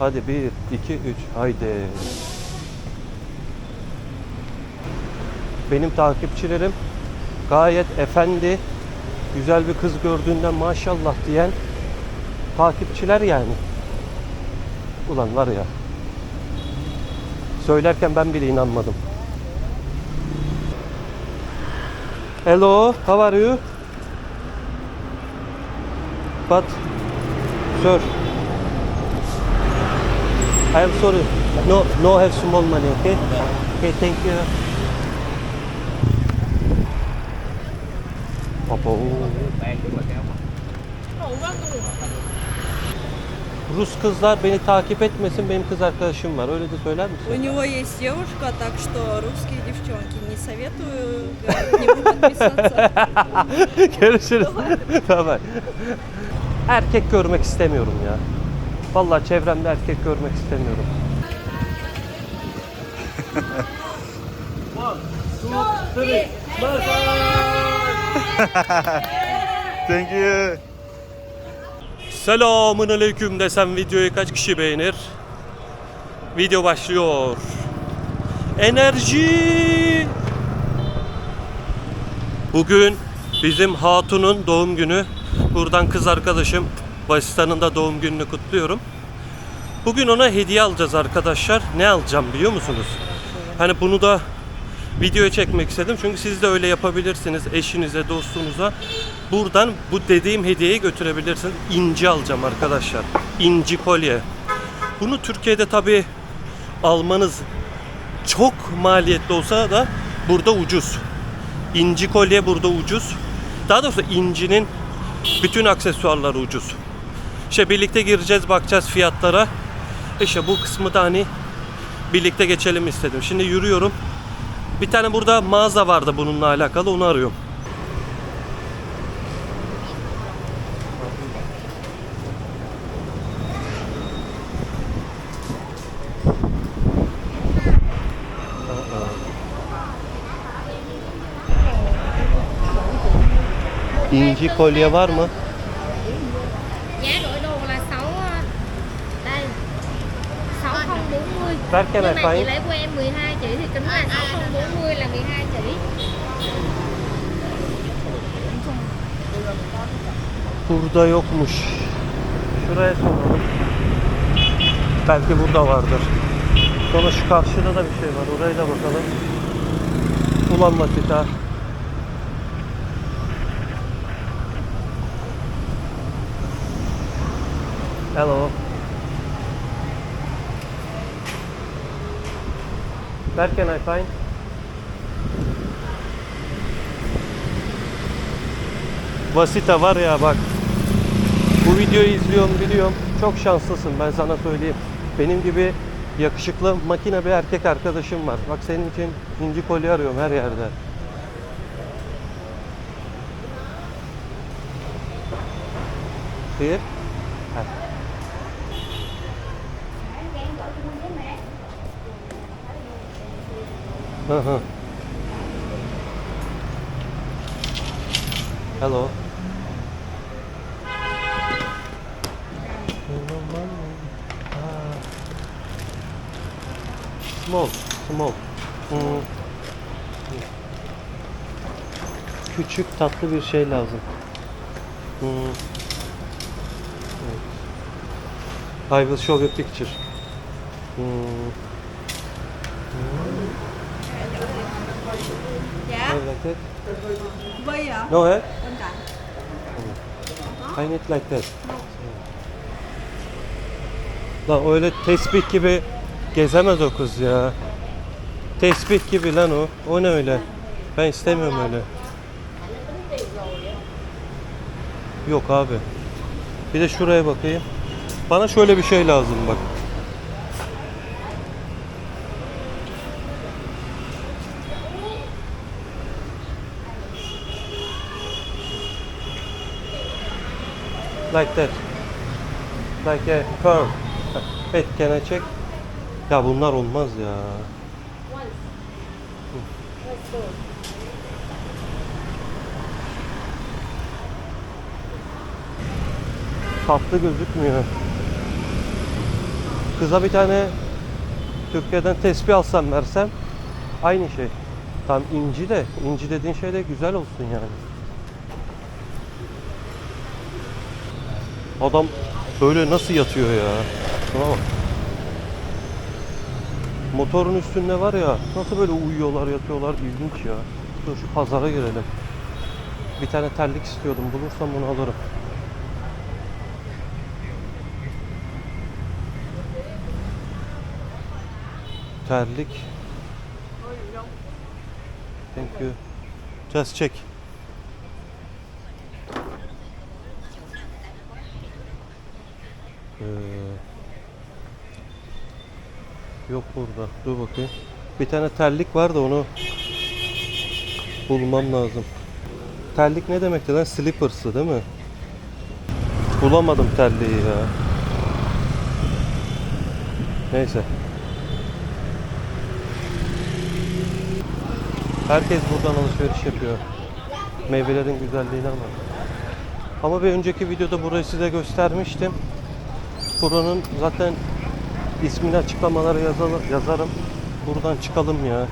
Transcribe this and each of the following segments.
Hadi bir, iki, üç. Haydi. Benim takipçilerim gayet efendi, güzel bir kız gördüğünden maşallah diyen takipçiler yani. Ulan var ya. Söylerken ben bile inanmadım. Hello, how are you? But, sir, I am sorry. No, no have small money, okay? Okay, thank you. Abo. Rus kızlar beni takip etmesin, benim kız arkadaşım var. Öyle de söyler У misin? него есть девушка, так что русские девчонки не советую э, к нему подписаться. Görüşürüz. tamam. Erkek görmek istemiyorum ya. Vallahi çevremde erkek görmek istemiyorum. Thank you. Selamun aleyküm desem videoyu kaç kişi beğenir? Video başlıyor. Enerji! Bugün bizim Hatun'un doğum günü. Buradan kız arkadaşım Basistan'ın da doğum gününü kutluyorum. Bugün ona hediye alacağız arkadaşlar. Ne alacağım biliyor musunuz? Hani bunu da videoya çekmek istedim. Çünkü siz de öyle yapabilirsiniz eşinize, dostunuza. Buradan bu dediğim hediyeyi götürebilirsiniz. İnci alacağım arkadaşlar. İnci kolye. Bunu Türkiye'de tabi almanız çok maliyetli olsa da burada ucuz. İnci kolye burada ucuz. Daha doğrusu incinin bütün aksesuarları ucuz. İşte birlikte gireceğiz bakacağız fiyatlara. İşte bu kısmı da hani birlikte geçelim istedim. Şimdi yürüyorum. Bir tane burada mağaza vardı bununla alakalı onu arıyorum. İnci kolye var mı? 6040 Ver cái này phải. chị lấy của em 12 chỉ thì tính là 6040 là 12 chỉ Burada yokmuş. Şuraya soralım. Belki burada vardır. Sonra şu karşıda da bir şey var. Oraya da bakalım. Ulan vakit ha. Hello. Where can I find? Vasita var ya bak. Bu videoyu izliyorum biliyorum. Çok şanslısın ben sana söyleyeyim. Benim gibi yakışıklı makine bir erkek arkadaşım var. Bak senin için inci kolye arıyorum her yerde. Here? Ha. Hı hı. Hello. Small, small. Hmm. Küçük tatlı bir şey lazım. Hmm. Evet. I will show you picture. Hmm. Like that? vây à? No, eh? Bên cạnh. I need like that. Lan öyle tesbih gibi gezemez o kız ya. Tesbih gibi lan o. O ne öyle? Ben istemiyorum öyle. Yok abi. Bir de şuraya bakayım. Bana şöyle bir şey lazım bak. Like that. Like a curve. Evet, can I check? Ya bunlar olmaz ya. Tatlı gözükmüyor. Kıza bir tane Türkiye'den tespih alsam versem aynı şey. Tam inci de, inci dediğin şey de güzel olsun yani. Adam böyle nasıl yatıyor ya? Şuna bak. Motorun üstünde var ya, nasıl böyle uyuyorlar, yatıyorlar, ilginç ya. Dur şu pazara girelim. Bir tane terlik istiyordum, bulursam bunu alırım. Terlik. Thank you. Just check. Ee, yok burada. Dur bakayım. Bir tane terlik var da onu bulmam lazım. Terlik ne demekti lan? Slippers'ı değil mi? Bulamadım terliği ya. Neyse. Herkes buradan alışveriş yapıyor. Meyvelerin güzelliğine ama. Ama bir önceki videoda burayı size göstermiştim. Buranın zaten ismini açıklamalara yazalım, yazarım. Buradan çıkalım ya.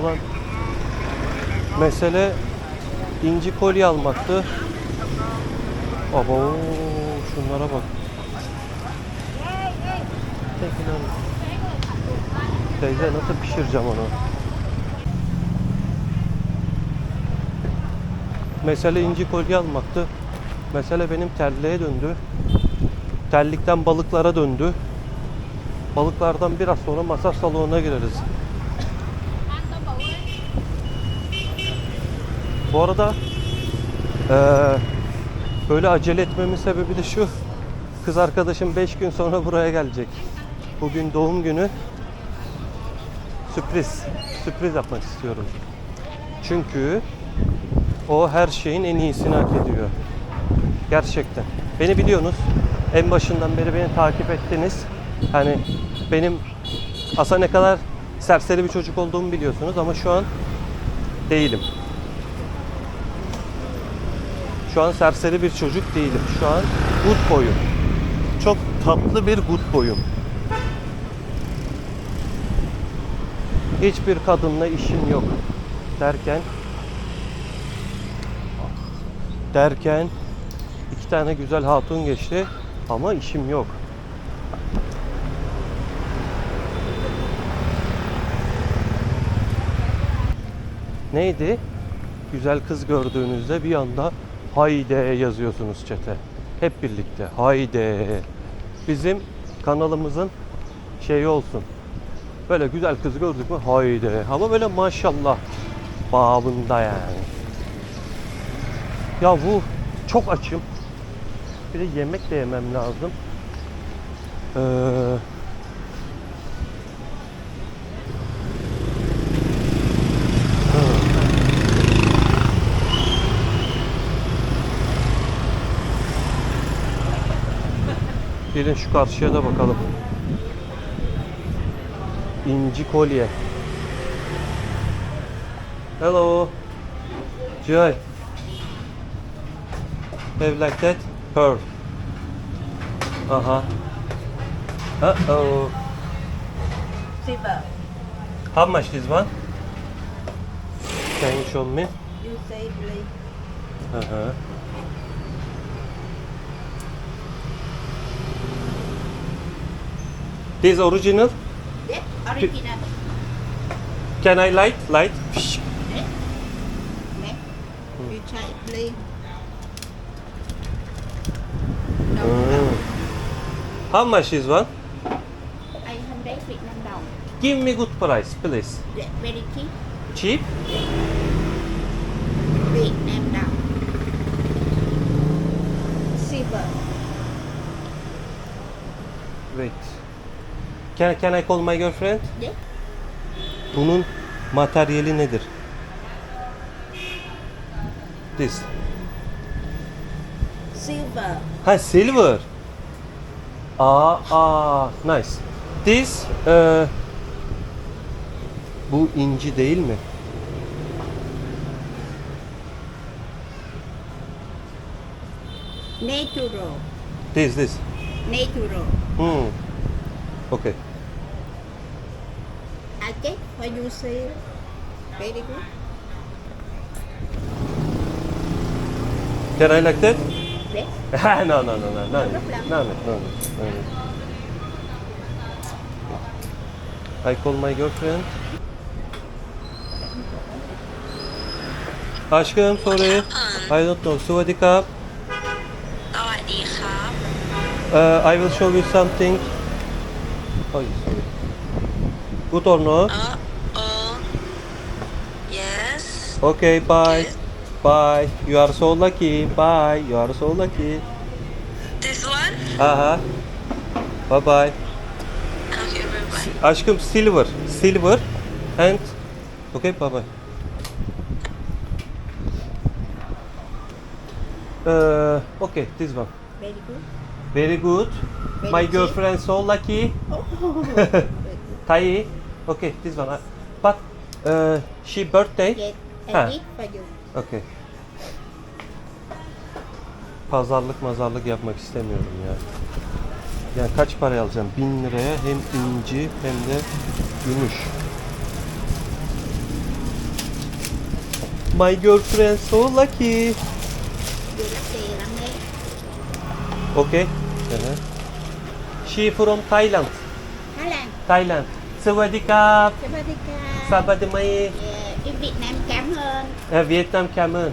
Ulan mesele inci kolye almaktı. Abo şunlara bak. Teyze nasıl pişireceğim onu? Mesele inci kolye almaktı. Mesele benim terliğe döndü. Terlikten balıklara döndü. Balıklardan biraz sonra masaj salonuna gireriz. Bu arada eee, böyle acele etmemin sebebi de şu. Kız arkadaşım 5 gün sonra buraya gelecek. Bugün doğum günü. Sürpriz. Sürpriz yapmak istiyorum. Çünkü o her şeyin en iyisini hak ediyor. Gerçekten. Beni biliyorsunuz. En başından beri beni takip ettiniz. Hani benim aslında ne kadar serseri bir çocuk olduğumu biliyorsunuz ama şu an değilim. Şu an serseri bir çocuk değilim. Şu an good boyum. Çok tatlı bir good boyum. Hiçbir kadınla işim yok derken derken iki tane güzel hatun geçti ama işim yok. Neydi? Güzel kız gördüğünüzde bir anda hayde yazıyorsunuz çete. Hep birlikte hayde. Bizim kanalımızın şeyi olsun. Böyle güzel kız gördük mü hayde. Ama böyle maşallah babında yani. Ya bu çok açım. Bir de yemek de yemem lazım. Ee, Gelin şu karşıya da bakalım. İnci kolye. Hello. Joy. Have like that? Pearl. Uh-huh. Uh-oh. Silver. How much this one? Can you show me? You say please. Uh-huh. This original? Yeah, original. Can I light? Light? Next. You try please. No, Mm. How much is one? Anh không đấy Việt Nam đồng Give me good price, please. very cheap. Cheap? Việt Nam đồng. Silver. Wait. Can, can I call my girlfriend? Yeah. Bunun materyali nedir? This. Silver. Ha silver. Aa, aa, nice. This, e, bu inci değil mi? Natural. This, this. Natural. Hmm. Okay. I check for you say very good. Can I like that? play? no, no, no, no, no, no, problem. no, no, no, no, no. I call my girlfriend. Aşkım sorry. I don't know. Suvadi kap. Uh, I will show you something. Oh, sorry. Good or no? Uh, uh, yes. Okay, bye. Good. Bye. You are so lucky. Bye. You are so lucky. this one Aha. Bye bye. okay bye bye Aşkım silver. Silver and Okay, bye bye. Uh, okay, this one. Very good. Very good. Very My cheap. girlfriend so lucky. Oh. Thai. Okay, this one. But uh, she birthday. yes. I eat for you. Okey. Pazarlık mazarlık yapmak istemiyorum ya. Yani kaç paraya alacağım? 1000 liraya hem inci hem de gümüş. My girlfriend so lucky. Okay. Evet. She from Thailand. Thailand. Thailand. Sawadee kap. Sawadee kap. Sawadee mai. In Vietnam cảm ơn. À, Việt Nam cảm ơn.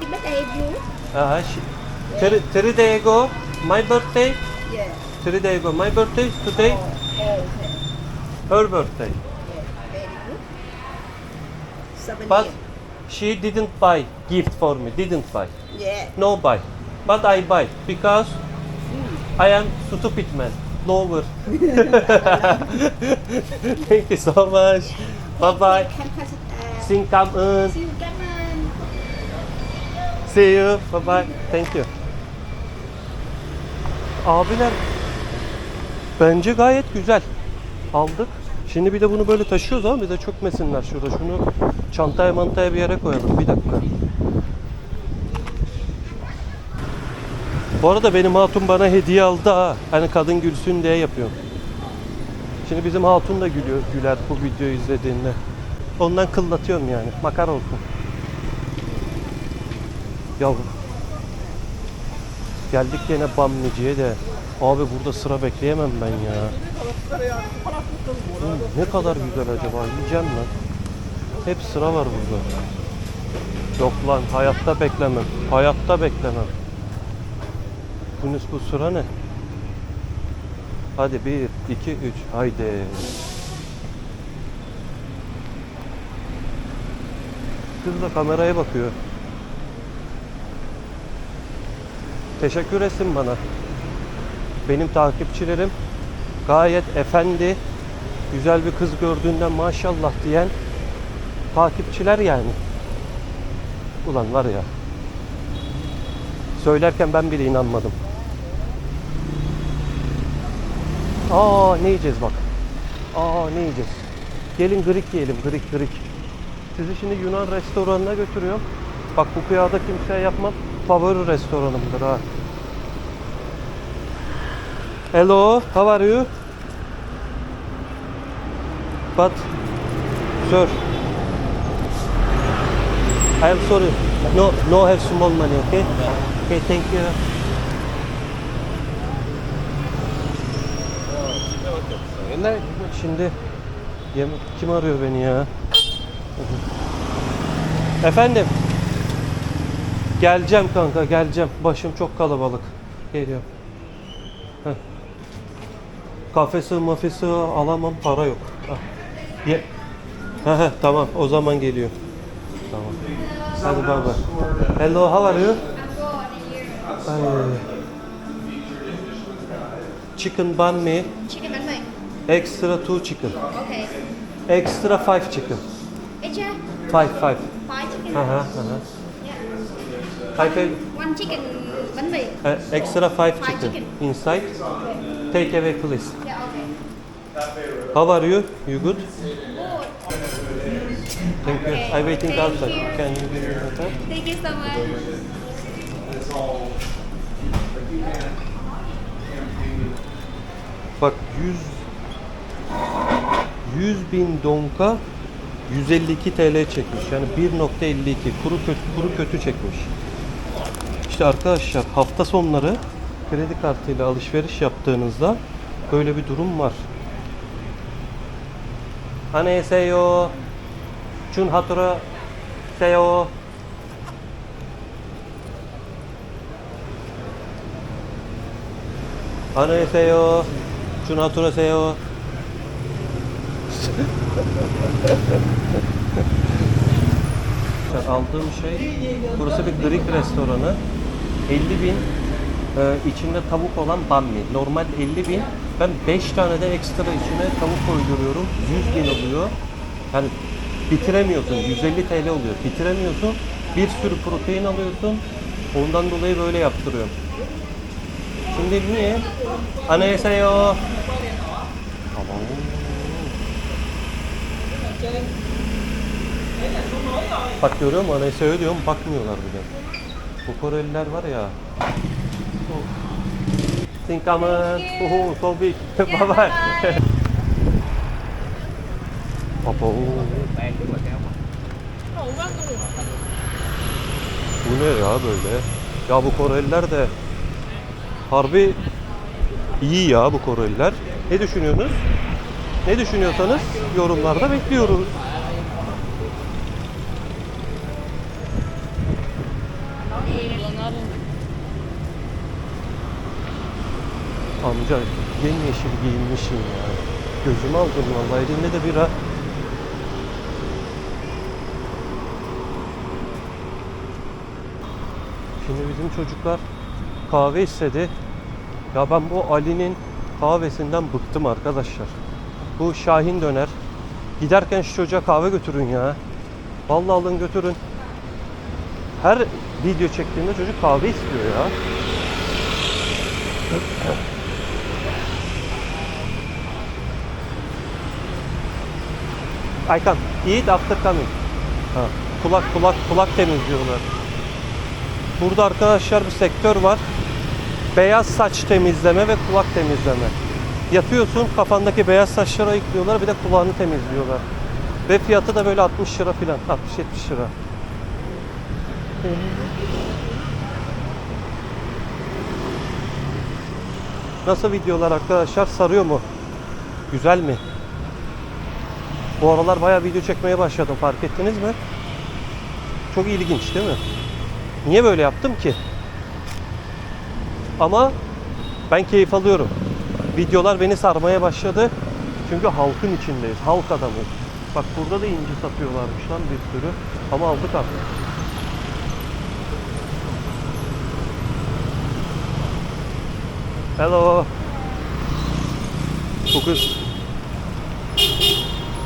Biết đây three, three day ago, my birthday. Yeah. Three day ago, my birthday today. Oh, okay. Her birthday. Yeah, very good. But she didn't buy gift for me. Didn't buy. Yeah. No buy. But I buy because mm. I am stupid man lover thank you so much bye bye xin cảm ơn Xin cảm ơn. See you. Bye bye. Thank you. Abiler bence gayet güzel. Aldık. Şimdi bir de bunu böyle taşıyoruz ama bir de çökmesinler şurada. Şunu çantaya mantaya bir yere koyalım. Bir dakika. Bu arada benim hatun bana hediye aldı ha. Hani kadın gülsün diye yapıyorum. Şimdi bizim hatun da gülüyor, güler bu videoyu izlediğinde. Ondan kıllatıyorum yani. Makar olsun. Yavrum. Geldik yine Bamnici'ye de. Abi burada sıra bekleyemem ben ya. Hı, ne kadar güzel acaba yiyeceğim lan. Hep sıra var burada. Yok lan hayatta beklemem. Hayatta beklemem. Yunus bu sıra ne? Hadi bir, iki, üç. Haydi. Kız da kameraya bakıyor. Teşekkür etsin bana. Benim takipçilerim gayet efendi, güzel bir kız gördüğünden maşallah diyen takipçiler yani. Ulan var ya. Söylerken ben bile inanmadım. Aa ne yiyeceğiz bak. Aa ne yiyeceğiz. Gelin Greek yiyelim Greek Greek. Sizi şimdi Yunan restoranına götürüyorum. Bak bu kıyada kimseye yapmam. Favori restoranımdır ha. Hello, how are you? But, sir, I am sorry. No, no have small money, okay? Okay, thank you. Şimdi yemek kim arıyor beni ya? Efendim. Geleceğim kanka geleceğim. Başım çok kalabalık. Geliyorum. Heh. Kafesi mafesi alamam para yok. Ye. Heh, heh, tamam o zaman geliyor. Tamam. Hadi bay bay. Hello how are you? Ay. Chicken banh mi? Chicken. Extra two chicken. Okay. Extra five chicken. Extra Five five. five chicken. Aha, aha. Yeah. Five, five. One chicken bánh mì. Uh, extra five Five chicken chicken. inside. Take away please. Yeah, okay. How are you? You good? Good. Thank you. Okay, I waiting thank outside. you. Can you give me that? Thank you so much. Bak 100 100 bin donka 152 TL çekmiş. Yani 1.52 kuru kötü kuru kötü çekmiş. İşte arkadaşlar hafta sonları kredi kartıyla alışveriş yaptığınızda böyle bir durum var. Anneseyo Chun hatura seyo Anneseyo Chun hatura seyo Aldığım şey burası bir Greek restoranı 50 bin e, içinde tavuk olan bammi. Normal 50 bin. Ben 5 tane de ekstra içine tavuk koyduruyorum. 100 bin oluyor. Yani bitiremiyorsun. 150 TL oluyor. Bitiremiyorsun. Bir sürü protein alıyorsun. Ondan dolayı böyle yaptırıyorum. Şimdi niye? Anneseyo. Tamam. Bak görüyor musun? Anneseyo diyorum bakmıyorlar bile. Bu Koreliler var ya. Sinkamen. Oh, so big. bye bye. Abo. Bu ne ya böyle? Ya bu Koreliler de harbi iyi ya bu Koreliler. Ne düşünüyorsunuz? Ne düşünüyorsanız yorumlarda bekliyoruz. Amca yemyeşil giyinmişsin ya. Gözümü aldın vallahi elinde de bira. Şimdi bizim çocuklar kahve istedi. Ya ben bu Ali'nin kahvesinden bıktım arkadaşlar. Bu Şahin döner. Giderken şu çocuğa kahve götürün ya. Vallahi alın götürün. Her video çektiğimde çocuk kahve istiyor ya. I can eat after coming. Ha, kulak kulak kulak temizliyorlar. Burada arkadaşlar bir sektör var. Beyaz saç temizleme ve kulak temizleme. Yatıyorsun kafandaki beyaz saçları ayıklıyorlar bir de kulağını temizliyorlar. Ve fiyatı da böyle 60 lira filan. 60-70 lira. Nasıl videolar arkadaşlar? Sarıyor mu? Güzel mi? Bu aralar bayağı video çekmeye başladım. Fark ettiniz mi? Çok ilginç değil mi? Niye böyle yaptım ki? Ama ben keyif alıyorum. Videolar beni sarmaya başladı. Çünkü halkın içindeyiz. Halk adamıyız. Bak burada da inci satıyorlarmış lan bir sürü. Ama aldık artık. Hello. Kız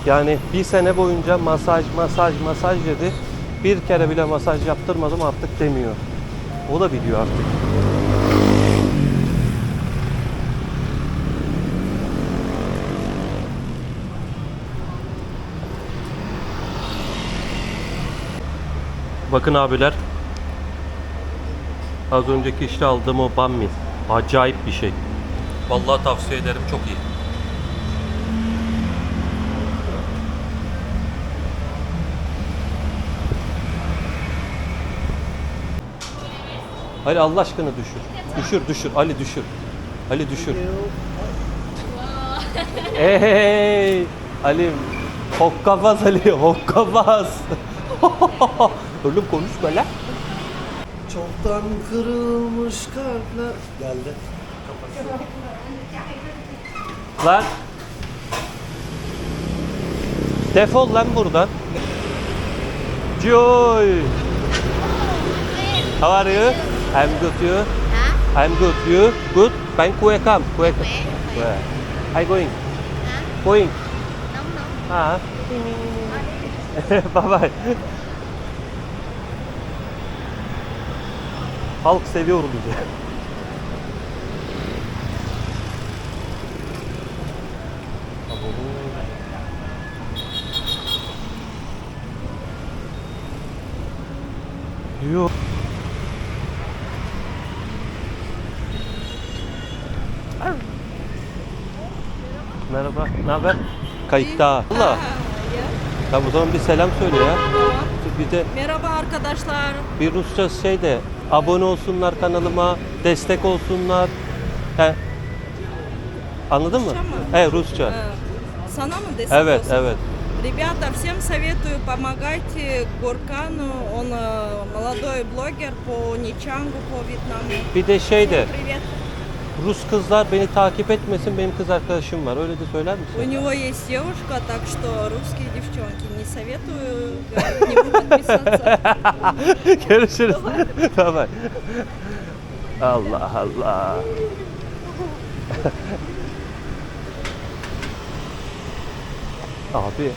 yani bir sene boyunca masaj, masaj, masaj dedi. Bir kere bile masaj yaptırmadım artık demiyor. O da biliyor artık. Bakın abiler. Az önceki işte aldığım o bammi. Acayip bir şey. Vallahi tavsiye ederim çok iyi. Ali Allah aşkına düşür. Düşür düşür Ali düşür. Ali düşür. hey Ali hokkabaz Ali hokkabaz. Oğlum konuşma lan. Çoktan kırılmış kalpler geldi. Lan. Defol lan buradan. Joy. How are you? I'm good you. I'm good you. Good. Ben kue kam. Kue. Kue. I going. Going. Nóng nóng. Ha. bye bye. Halk seviyor diye. Yok. Merhaba, ne haber? Kayıtta. Allah. Tamam o zaman bir selam söyle ya. tamam. Bir de Merhaba arkadaşlar. bir Rusça şey de abone olsunlar kanalıma, destek olsunlar. He. Anladın mı? Rusça mı? Evet Rusça. Э, Sana mı destek Evet, olsun? evet. Ребята, всем советую помогать Гуркану. Он э, молодой блогер по Ничангу, по Вьетнаму. Bir de şey de Привет. Rus kızlar beni takip etmesin benim kız arkadaşım var. Öyle de söyler У misin? него есть девушка, так что русские девчонки не советую к нему подписаться. Görüşürüz. Bye bye. Allah Allah. Abi.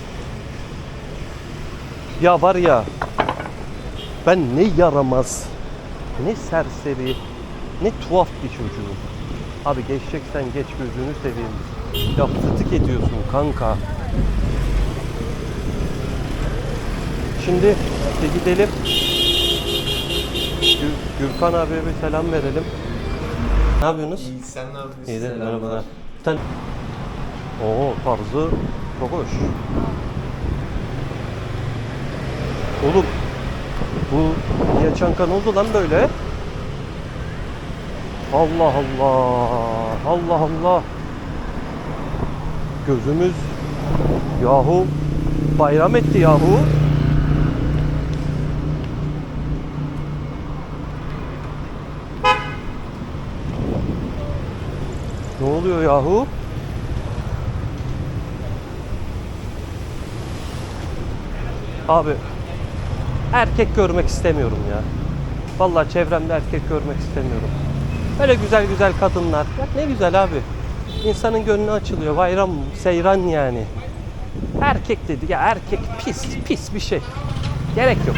Ya var ya. Ben ne yaramaz, ne serseri, ne tuhaf bir çocuğum. Abi geçeceksen geç gözünü seveyim. Ya fıtık ediyorsun kanka. Şimdi bir gidelim. Gür- Gürkan abiye bir selam verelim. Ne yapıyorsunuz? İyi, sen ne yapıyorsun? İyidir, merhabalar. Sen... Oo tarzı çok hoş. Oğlum bu Niye Çanka ne oldu lan böyle? Allah Allah. Allah Allah. Gözümüz yahu bayram etti yahu. Ne oluyor yahu? Abi erkek görmek istemiyorum ya. Vallahi çevremde erkek görmek istemiyorum. Öyle güzel güzel kadınlar. Bak ne güzel abi. İnsanın gönlü açılıyor. Bayram, seyran yani. Erkek dedi ya erkek pis pis bir şey. Gerek yok.